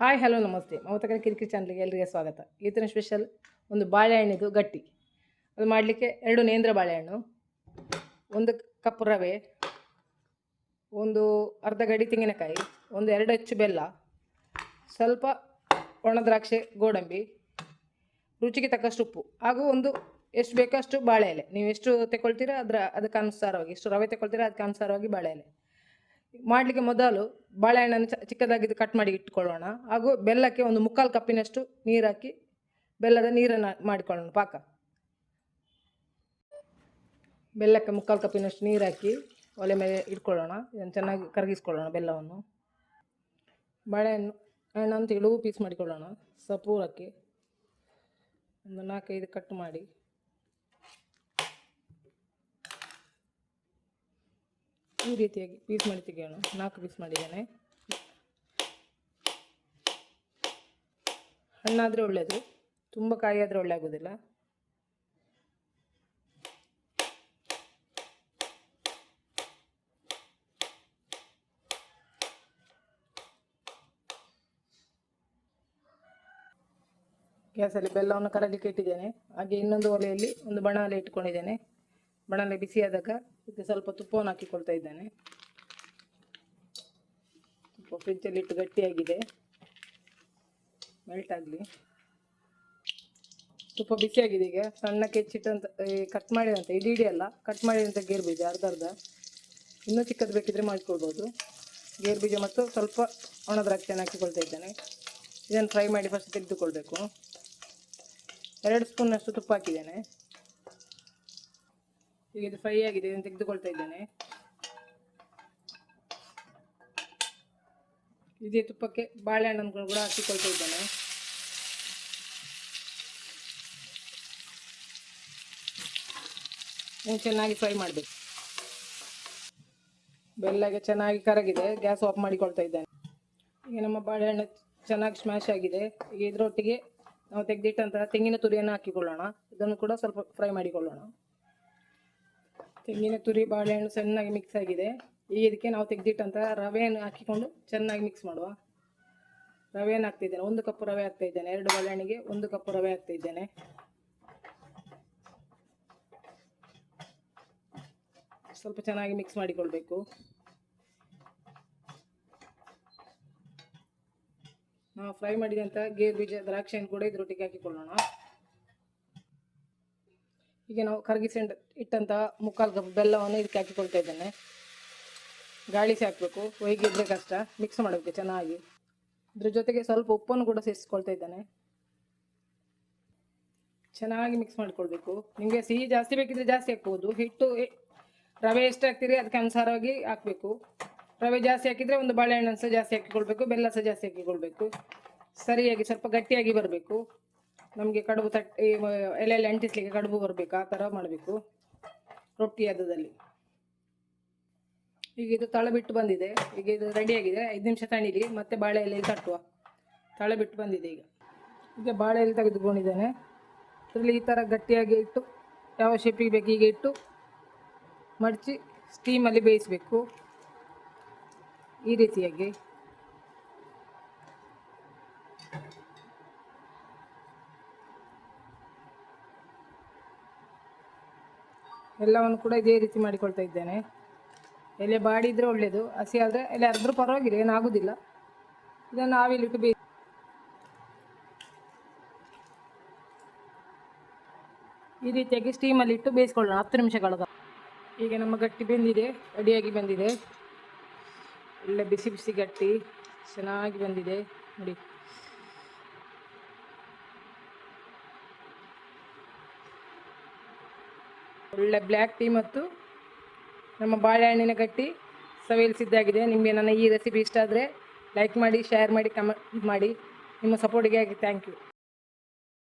Hi hello ನಮಸ್ತೆ. ಮಮತಕರ ಕಿರಿಕಿರಿ ಚಾನಲ್ಗೆ ಎಲ್ಲರಿಗೆ ಸ್ವಾಗತ. ಇವತ್ತಿನ ಸ್ಪೆಷಲ್ ಒಂದು ಬಾಳೆಹಣ್ಣಿದು ಗಟ್ಟಿ. ಅದು ಮಾಡಲಿಕ್ಕೆ ಎರಡು ನೇಂದ್ರ ಬಾಳೆಹಣ್ಣು, ಒಂದು ಕಪ್ ರವೆ, ಒಂದು ಅರ್ಧ ಗಡಿ ತೆಂಗಿನಕಾಯಿ, ಒಂದು ಎರಡು ಹೆಚ್ಚು ಬೆಲ್ಲ, ಸ್ವಲ್ಪ ಒಣದ್ರಾಕ್ಷೆ ಗೋಡಂಬಿ, ರುಚಿಗೆ ತಕ್ಕಷ್ಟು ಉಪ್ಪು, ಹಾಗೂ ಒಂದು ಎಷ್ಟು ಬೇಕೋ ಅಷ್ಟು ಬಾಳೆ ಎಲೆ ನೀವು ಎಷ್ಟು ತಗೊಳ್ತೀರಾ ಅದರ, ಅದಕ್ಕೆ ಅನುಸಾರವಾಗಿ, ಎಷ್ಟು ರವೆ ತಗೊಳ್ತೀರಾ ಅದಕ್ಕೆ ಅನುಸಾರವಾಗಿ ಬಾಳೆ ಎಲೆ ಮಾಡಲಿಕ್ಕೆ ಮೊದಲು ಬಾಳೆಹಣ್ಣನ್ನು ಚ- ಚಿಕ್ಕದಾಗಿದ್ದು ಕಟ್ ಮಾಡಿ ಇಟ್ಕೊಳ್ಳೋಣ. ಹಾಗೂ ಬೆಲ್ಲಕ್ಕೆ ಒಂದು ಮುಕ್ಕಾಲು ಕಪ್ಪಿನಷ್ಟು ನೀರು ಹಾಕಿ ಬೆಲ್ಲದ ನೀರನ್ನು ಮಾಡಿಕೊಳ್ಳೋಣ. ಪಾಕ. ಬೆಲ್ಲಕ್ಕೆ ಮುಕ್ಕಾಲು ಕಪ್ಪಿನಷ್ಟು ನೀರು ಹಾಕಿ ಒಲೆ ಮೇಲೆ ಇಟ್ಕೊಳ್ಳೋಣ. ಇದನ್ನು ಚೆನ್ನಾಗಿ ಕರಗಿಸ್ಕೊಳ್ಳೋಣ ಬೆಲ್ಲವನ್ನು. ಬಾಳೆಹಣ್ಣು ಹಣ್ಣನ್ನು ತೆಳುವು ಪೀಸ್ ಮಾಡಿಕೊಳ್ಳೋಣ. ಸಪೂರಕ್ಕೆ ಒಂದು ನಾಲ್ಕೈದು ಕಟ್ ಮಾಡಿ. ಈ ರೀತಿಯಾಗಿ ಪೀಸ್ ಮಾಡಿ ತೆಗೆಯೋಣ ನಾಲ್ಕು ಪೀಸ್ ಮಾಡಿದ್ದೇನೆ. ಹಣ್ಣಾದರೆ ಒಳ್ಳೆಯದು ತುಂಬ ಕಾಯಿ ಆದರೆ ಒಳ್ಳೆ ಆಗೋದಿಲ್ಲ. ಗ್ಯಾಸಲ್ಲಿ ಬೆಲ್ಲವನ್ನು ಕರಲಿಕ್ಕೆ ಇಟ್ಟಿದ್ದೇನೆ. ಹಾಗೆ ಇನ್ನೊಂದು ಒಲೆಯಲ್ಲಿ ಒಂದು ಬಣಲೆ ಇಟ್ಕೊಂಡಿದ್ದೇನೆ. ಬಣಲೆ ಬಿಸಿಯಾದಾಗ ಇದಕ್ಕೆ ಸ್ವಲ್ಪ ತುಪ್ಪವನ್ನು ಹಾಕಿಕೊಳ್ತಾ ಇದ್ದೇನೆ. ತುಪ್ಪ ಫ್ರಿಜ್ಜಲ್ಲಿ ಇಟ್ಟು ಗಟ್ಟಿಯಾಗಿದೆ. ಮೆಲ್ಟ್ ಆಗಲಿ. ತುಪ್ಪ ಬಿಸಿಯಾಗಿದೆ ಈಗ. ಸಣ್ಣ ಕೆಚ್ಚಿಟ್ಟಂತ ಕಟ್ ಮಾಡಿದಂತೆ ಇಡೀ ಅಲ್ಲ ಕಟ್ ಮಾಡಿದಂಥ ಗೇರು ಬೀಜ ಅರ್ಧ ಅರ್ಧ. ಇನ್ನೂ ಚಿಕ್ಕದು ಬೇಕಿದ್ರೆ ಮಾಡಿಕೊಳ್ಬೋದು. ಗೇರು ಬೀಜ ಮತ್ತು ಸ್ವಲ್ಪ ಒಣ ದ್ರಾಕ್ಷಿಯನ್ನು ಹಾಕಿಕೊಳ್ತಾ ಇದ್ದೇನೆ. ಇದನ್ನು ಫ್ರೈ ಮಾಡಿ ಫಸ್ಟ್ ತೆಗೆದುಕೊಳ್ಬೇಕು. ಎರಡು ಸ್ಪೂನಷ್ಟು ತುಪ್ಪ ಹಾಕಿದ್ದೇನೆ. ಈಗ ಇದು ಫ್ರೈ ಆಗಿದೆ, ಇದನ್ನು ತೆಗೆದುಕೊಳ್ತಾ ಇದ್ದೇನೆ. ಇದೇ ತುಪ್ಪಕ್ಕೆ ಬಾಳೆಹಣ್ಣನ್ನು ಕೂಡ ಹಾಕಿಕೊಳ್ತಾ ಇದ್ದೇನೆ. ಚೆನ್ನಾಗಿ ಫ್ರೈ ಮಾಡಬೇಕು. ಬೆಲ್ಲಗೆ ಚೆನ್ನಾಗಿ ಕರಗಿದೆ, ಗ್ಯಾಸ್ ಆಫ್ ಮಾಡಿಕೊಳ್ತಾ ಇದ್ದೇನೆ. ಈಗ ನಮ್ಮ ಬಾಳೆಹಣ್ಣು ಚೆನ್ನಾಗಿ ಸ್ಮ್ಯಾಶ್ ಆಗಿದೆ. ಈಗ ಇದರೊಟ್ಟಿಗೆ ನಾವು ತೆಗೆದಿಟ್ಟಂತಹ ತೆಂಗಿನ ತುರಿಯನ್ನು ಹಾಕಿಕೊಳ್ಳೋಣ. ಇದನ್ನು ಕೂಡ ಸ್ವಲ್ಪ ಫ್ರೈ ಮಾಡಿಕೊಳ್ಳೋಣ. ತೆಂಗಿನ ತುರಿ, ಬಾಳೆಹಣ್ಣು ಚೆನ್ನಾಗಿ ಮಿಕ್ಸ್ ಆಗಿದೆ. ಈಗ ಇದಕ್ಕೆ ನಾವು ತೆಗೆದಿಟ್ಟಂತಹ ರವೆಯನ್ನು ಹಾಕಿಕೊಂಡು ಚೆನ್ನಾಗಿ ಮಿಕ್ಸ್ ಮಾಡುವ. ರವೆಯನ್ನು ಹಾಕ್ತಿದ್ದೇನೆ. ಒಂದು ಕಪ್ ರವೆ ಹಾಕ್ತಾ ಇದ್ದೇನೆ. ಎರಡು ಬಾಳೆಹಣ್ಣಿಗೆ ಒಂದು ಕಪ್ ರವೆ ಹಾಕ್ತಾ ಇದ್ದೇನೆ. ಸ್ವಲ್ಪ ಚೆನ್ನಾಗಿ ಮಿಕ್ಸ್ ಮಾಡಿಕೊಳ್ಬೇಕು. ನಾವು ಫ್ರೈ ಮಾಡಿದಂಥ ಗೇರು ಬೀಜ ದ್ರಾಕ್ಷಿಯನ್ನು ಕೂಡ ಇದರೊಟ್ಟಿಗೆ ಹಾಕಿಕೊಳ್ಳೋಣ. ಈಗ ನಾವು ಕರಗಿಸಿ ಇಟ್ಟಂಥ ಮುಕ್ಕಾಲು ಕಪ್ ಬೆಲ್ಲವನ್ನು ಇದಕ್ಕೆ ಹಾಕಿಕೊಳ್ತಾ ಇದ್ದೇನೆ. ಗಾಳಿಸಿ ಹಾಕಬೇಕು. ಹೊಯ್ಗಿದ್ರೆ ಕಷ್ಟ. ಮಿಕ್ಸ್ ಮಾಡಬೇಕು ಚೆನ್ನಾಗಿ. ಇದ್ರ ಜೊತೆಗೆ ಸ್ವಲ್ಪ ಉಪ್ಪನ್ನು ಕೂಡ ಸೇರಿಸ್ಕೊಳ್ತಾ ಇದ್ದೇನೆ. ಚೆನ್ನಾಗಿ ಮಿಕ್ಸ್ ಮಾಡಿಕೊಳ್ಬೇಕು. ನಿಮಗೆ ಸಿಹಿ ಜಾಸ್ತಿ ಬೇಕಿದ್ರೆ ಜಾಸ್ತಿ ಹಾಕ್ಬೋದು. ಹಿಟ್ಟು ರವೆ ಎಷ್ಟು ಹಾಕ್ತೀರಿ ಅದಕ್ಕೆ ಅನುಸಾರವಾಗಿ ಹಾಕಬೇಕು. ರವೆ ಜಾಸ್ತಿ ಹಾಕಿದರೆ ಒಂದು ಬಾಳೆಹಣ್ಣು ಸಹ ಜಾಸ್ತಿ ಹಾಕಿಕೊಳ್ಬೇಕು. ಬೆಲ್ಲ ಸಹ ಜಾಸ್ತಿ ಹಾಕಿಕೊಳ್ಬೇಕು. ಸರಿಯಾಗಿ ಸ್ವಲ್ಪ ಗಟ್ಟಿಯಾಗಿ ಬರಬೇಕು. ನಮಗೆ ಕಡುಬು ತಟ್ಟಿ ಎಲೆಯಲ್ಲಿ ಅಂಟಿಸ್ಲಿಕ್ಕೆ ಕಡುಬು ಬರಬೇಕು, ಆ ಥರ ಮಾಡಬೇಕು. ರೊಟ್ಟಿ ಅದದಲ್ಲಿ ಈಗ ಇದು ತಳ ಬಿಟ್ಟು ಬಂದಿದೆ. ಈಗ ಇದು ರೆಡಿಯಾಗಿದೆ ಐದು ನಿಮಿಷ ತಣಿಲಿ ಮತ್ತೆ ಬಾಳೆ ಎಲೆಯಲ್ಲಿ ತಟ್ಟುವ. ತಳ ಬಿಟ್ಟು ಬಂದಿದೆ ಈಗ. ಈಗ ಬಾಳೆ ಎಲೆ ತೆಗೆದುಕೊಂಡಿದ್ದೇನೆ. ಅದರಲ್ಲಿ ಈ ಥರ ಗಟ್ಟಿಯಾಗಿ ಇಟ್ಟು, ಯಾವ ಶೇಪಿಗೆ ಬೇಕು ಈಗ ಇಟ್ಟು, ಮಡಚಿ ಸ್ಟೀಮಲ್ಲಿ ಬೇಯಿಸಬೇಕು. ಈ ರೀತಿಯಾಗಿ. ಎಲ್ಲವನ್ನು ಕೂಡ ಇದೇ ರೀತಿ ಮಾಡಿಕೊಳ್ತಾ ಇದ್ದೇನೆ. ಎಲೆ ಬಾಡಿದ್ರೆ ಒಳ್ಳೆಯದು ಹಸಿ ಆದರೆ ಎಲೆ ಅರ್ದ್ರೂ ಪರವಾಗಿಲ್ಲ, ಏನಾಗೋದಿಲ್ಲ. ಇದನ್ನು ಆವಿಲಿಟ್ಟು ಬೇ ಈ ರೀತಿಯಾಗಿ ಸ್ಟೀಮಲ್ಲಿ ಇಟ್ಟು ಬೇಯಿಸ್ಕೊಳ್ಳೋಣ, ಹತ್ತು ನಿಮಿಷಗಳದ. ಈಗ ನಮ್ಮ ಗಟ್ಟಿ ಬೆಂದಿದೆ ರೆಡಿಯಾಗಿ ಬಂದಿದೆ. ಒಳ್ಳೆ ಬಿಸಿ ಬಿಸಿ ಗಟ್ಟಿ ಚೆನ್ನಾಗಿ ಬಂದಿದೆ. ನೋಡಿ. ಒಳ್ಳೆ ಬ್ಲ್ಯಾಕ್ ಟೀ ಮತ್ತು ನಮ್ಮ ಬಾಳೆಹಣ್ಣಿನ ಗಟ್ಟಿ ಸವಿಯಲು ಸಿದ್ಧಾಗಿದೆ ನಿಮಗೆ ನನ್ನ ಈ ರೆಸಿಪಿ ಇಷ್ಟ ಆದರೆ ಲೈಕ್ ಮಾಡಿ ಶೇರ್ ಮಾಡಿ ಕಮೆಂಟ್ ಮಾಡಿ. ನಿಮ್ಮ ಸಪೋರ್ಟಿಗೆ ಥ್ಯಾಂಕ್ ಯು